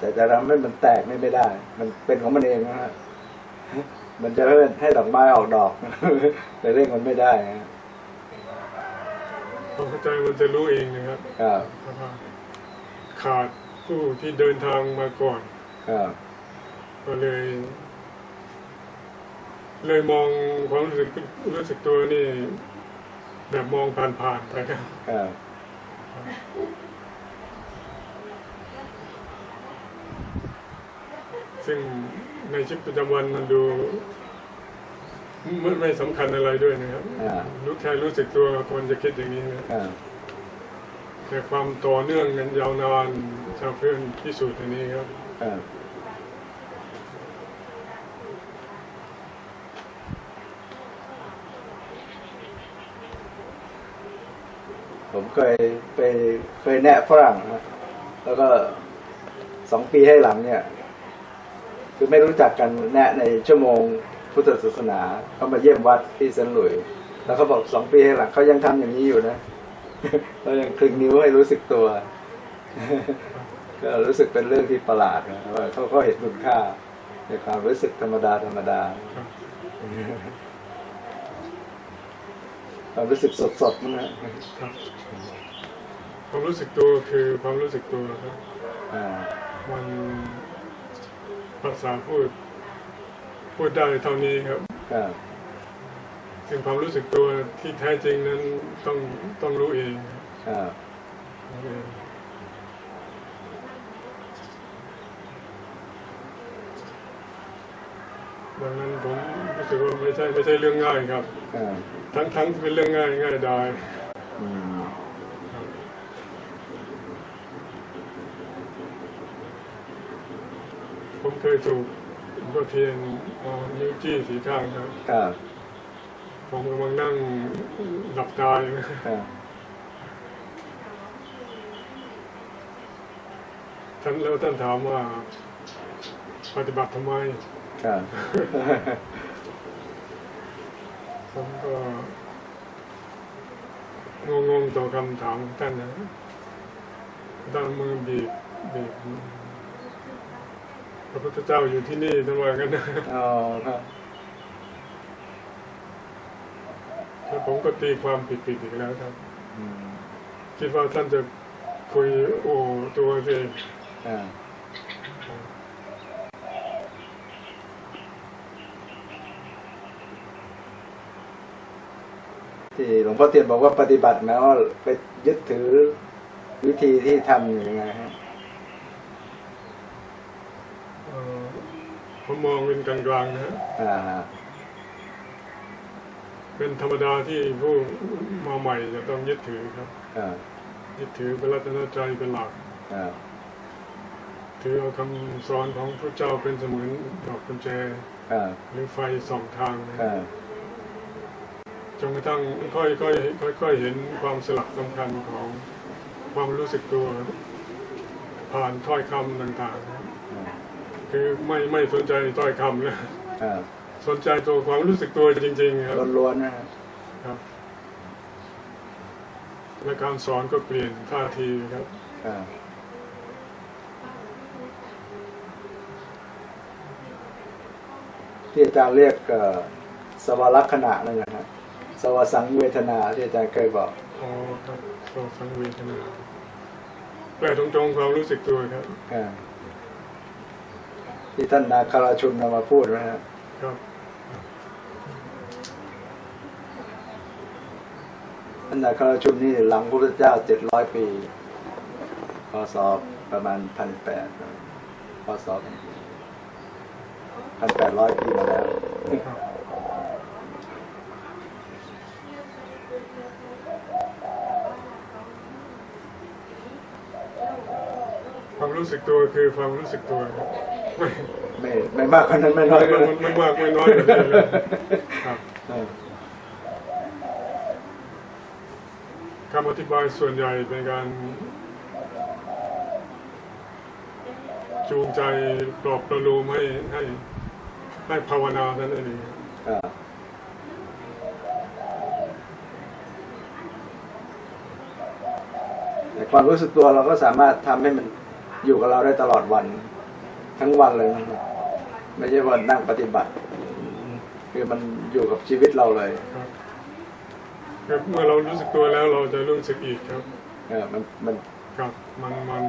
แต่จะทำให้มันแตกไม่ไม่ได้ มันเป็นของมันเองนะฮะมันจะให้ให้ดอกไม้ออกดอกแต่เร่งมันไม่ได้ฮะความเข้าใจมันจะรู้เองนะครับครับว่าขาดผู้ที่เดินทางมาก่อนครับก็เลย เลยมองความรู้สึกรู้สึกตัวนี่ แบบมองผ่านๆไปครับ ครับ ซึ่งในชีวิตประจำวันมันดูไม่ไม่สำคัญอะไรด้วยนะครับอ่ารู้แค่รู้สึกตัวควรจะคิดอย่างนี้นะครับครับแต่ความต่อเนื่องกันยาวนานชาวเพื่อนพิสูจน์อันนี้ครับครับผมเคยไปเคยแนะฝรั่งนะแล้วก็สองปีให้หลังเนี่ย คือไม่รู้จักกันแนะในชั่วโมงพุทธศาสนาเขามาเยี่ยมวัดที่เซนต์หลุยส์แล้วเขาบอกสองปีให้หลังเขายังทำอย่างนี้อยู่นะเขายังคลึงนิ้วให้รู้สึกตัว ก็รู้สึกเป็นเรื่องที่ประหลาดนะว่าเขาก็เห็นคุณค่าในความรู้สึกธรรมดาธรรมดาครับความรู้สึกสดๆนั่นนะครับความรู้สึกตัวคือความรู้สึกตัวครับอ่ามัน ภาษาพูด พูดได้เท่านี้ครับครับซึ่งความรู้สึกตัวที่แท้จริงนั้นต้องต้องรู้เองครับรู้เองดังนั้นผมรู้สึกว่าไม่ใช่ไม่ใช่เรื่องง่ายครับ ครับ ทั้งทั้งที่เป็นเรื่องง่ายง่ายดายอืม ผม เคยถูกก็เทียนเอานิ้วจี้สีข้างครับครับผมกำลังนั่งหลับตาอยู่นะครับท่านแล้วท่านถามว่า ปฏิบัติทำไมครับผมก็งงๆต่อคำถามของท่านนะด้านมือบีบบีบ พระพุทธเจ้าอยู่ที่นี่ท่านว่ากันนะอ๋อครับแล้วผมก็ตีความผิดๆอีกแล้วครับอืมคิดว่าท่านจะคุยโอ้ตัวสิอ่าที่หลวงพ่อเทียนบอกว่าปฏิบัติหมายว่าไปยึดถือวิธีที่ทำอยู่ยังไงฮะ เอ่อผ มมองเป็นกลางๆนะฮะอ่าเป็นธรรมดาที่ผู้มาใหม่จะต้องยึดถือครับ อ่ายึดถือพระรัตนตรัยเป็นหลัก อ่าถือเอาคำสอนของพระเจ้าเป็นเสมือนดอกกุญแจ อ่าหรือไฟส่องทางนะอ่าจนกระทั่งค่อยๆค่อยๆเห็นความสลักสำคัญของความรู้สึกตัว ผ่านถ้อยคำต่างๆนะ คือไม่ไม่สนใจถ้อยคำนะอ่าสนใจตัวความรู้สึกตัวจริง ๆ ครับล้วนๆนะฮะครับ และการสอนก็เปลี่ยนท่าทีครับอ่าที่อาจารย์เรียกเอ่อสวรรคณะนั่นนะฮะสวสังเวทนาที่อาจารย์เคยบอกอ๋อครับโซสังเวชนาแปลตรงๆความรู้สึกตัวครับอ่า ที่ท่านนาคาราชุนนำมาพูดนะฮะครับท่านนาคาราชุนนี่หลังพระพุทธเจ้าเจ็ดร้อยปีพศประมาณพันแปดพศพันแปดร้อยปีมาแล้วครับความรู้สึกตัวคือความรู้สึกตัวครับ ไม่ไม่ไม่มากกว่านั้นไม่น้อยกว่ามันั้นนไม่มากไม่น้อยกว่านั้นเลยครับเออคำอธิบายส่วนใหญ่เป็นการจูงใจปลอบประโลมให้ให้ให้ภาวนานั่นเองอ่าแต่ความรู้สึกตัวเราก็สามารถทำให้มันอยู่กับเราได้ตลอดวันทั้งวันเลยนะครับ ไม่ใช่ว่านั่งปฏิบัติ คือมันอยู่กับชีวิตเราเลยครับครับเมื่อเรารู้สึกตัวแล้วเราจะรู้สึกอีกครับเออมันมันครับมันมัน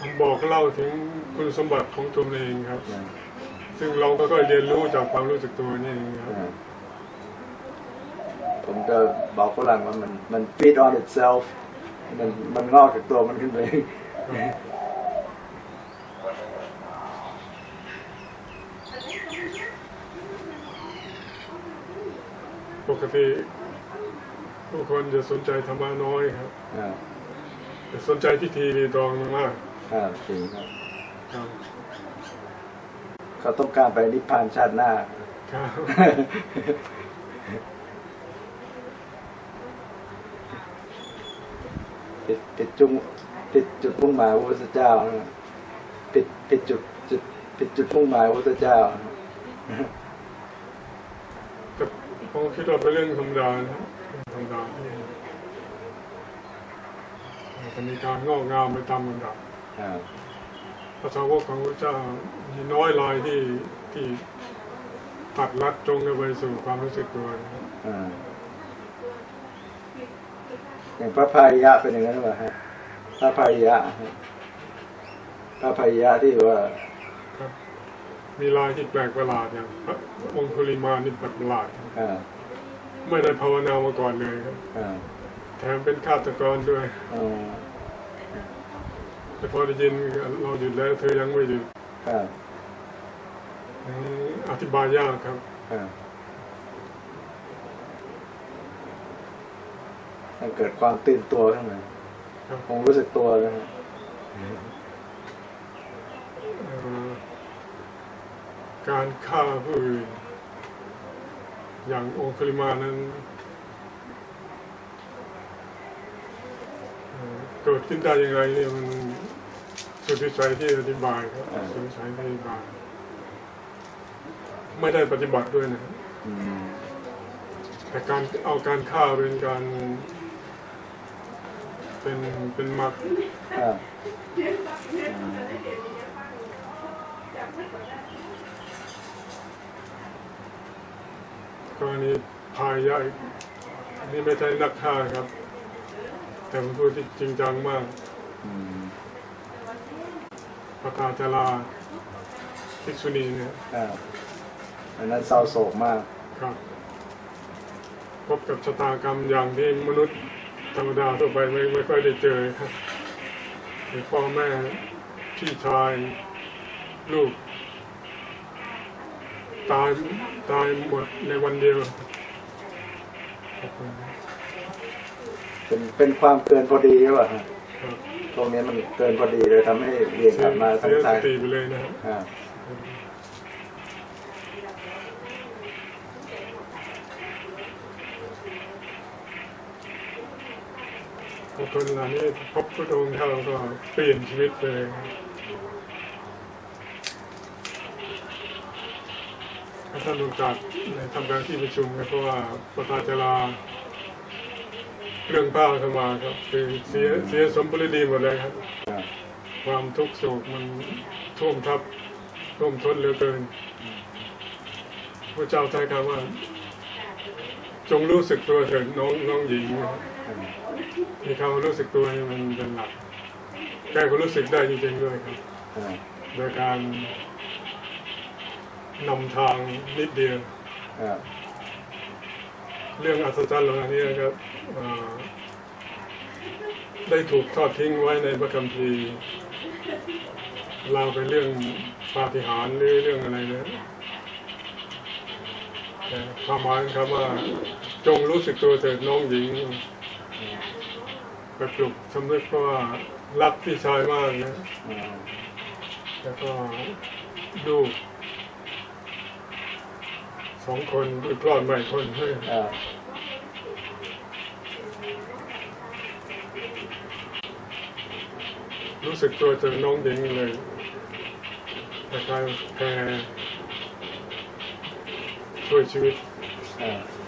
มันบอกเล่าถึงคุณสมบัติของตัวเองครับเออซึ่งเราก็ก็เรียนรู้จากความรู้สึกตัวนี่เองครับเออผมจะบอกฝรั่งว่ามันมัน feed on itself มันมันงอกจากตัวมันขึ้นไป ปกติผู้คนจะสนใจธรรมะน้อยครับอ่าแต่สนใจพิธีรีตองมากอ่าจริงครับ ครับเขาต้องการไปนิพพานชาติหน้า ครับผิดผิดจุงผิดจุดมุ่งหมายของพระพุทธเจ้านะผิดผิดจุดจุดผิดจุดมุ่งหมายของพระพุทธเจ้านะแต่ผม คิดว่าเป็นเรื่องธรรมดานะครับธรรมดาที่จะมีการงอกงามไปตามลำดับอ่าพระสาวกของพระเจ้ามีน้อยรายที่ที่ตัดลัดจงกันไปสู่ความรู้สึกตัวนะครับอ่าอย่างพระพายยะเป็นอย่างนั้นหรือเปล่าฮะพระพายยะฮะพระพายยะที่ว่าครับมีลายที่แปลกประหลาดอย่างพระองคุลิมานี่แปลกประหลาดครับอ่า ไม่ได้ภาวนามาก่อนเลยครับอ่าแถมเป็นฆาตกรด้วยอ่าแต่พอได้ยินเราหยุดแล้วเธอยังไม่หยุดอ่าอืมอธิบายยากครับอ่ามันเกิดความตื่นตัวขึ้นมาครับคงรู้สึกตัวนะฮะเอ่อการฆ่าผู้อื่น อย่างองคุลิมานั้นเอ่อเกิดขึ้นได้อย่างไรเนี่ยมันสุดวิสัยที่อธิบายครับสุดวิสัยที่อธิบาย ไม่ได้ปฏิบัติด้วยนะครับอืมแต่การเอาการฆ่าเป็นการเป็นเป็นมรรค อ่า กรณีพายยะอีกอันนี่ไม่ใช่นักฆ่าครับ แต่เป็นผู้ที่จริงจังมากอืมปตาจาราภิกษุณีเนี่ยอ่าอันนั้นเศร้าโศกมากครับ พบกับชะตากรรมอย่างที่มนุษย์ธรรมดาทั่วไปไม่ไม่ค่อยได้เจอครับมีพ่อแม่พี่ชาย ลูก ตายตายหมดในวันเดียว เป็นเป็นความเกินพอดีหรือเปล่าฮะครับตรงนี้มันเกินพอดีเลยทำให้เวียนกลับมาทั้เสีงยใจสติไปเลยนะครับอ่าบุคคลเหล่านี้พบพระองค์เข้าก็เปลี่ยนชีวิตไปเลยครับถ้า ท่านโอกาสในทำการที่ประชุมก็เพราะว่าประธานจราเรื่องผ้าเข้ามาครับ คือเสียเสียสมบูรณ์ดีหมดเลยครับ ความทุกข์โศกมันท่วมทับท่วมท้นเหลือเกินพระเจ้าใช้คำว่า จงรู้สึกตัวเถิดน้องน้องหญิงมีคำว่ารู้สึกตัวนี่มันเป็นหลักแกก็รู้สึกได้จริงๆด้วยครับโดยการ นำทางนิดเดียวอ่าเรื่องอัศจรรย์เหล่านี้นะครับอ่าได้ถูกทอดทิ้งไว้ในพระคัมภีร์เราวเป็นเรื่องปาฏิหาริย์หรือเรื่องอะไรนะแต่ความหมายครับว่าจงรู้สึกตัวเถิดน้องหญิงไปปลุกสำนึกเพราะว่ารักพี่ชายมากนะอ่าแล้วก็ลูก สองคนลูกคลอดใหม่คนให้อ่ารู้สึกตัวเจอน้องหญิงเลยแต่การแพรช่วยชีวิตอ่า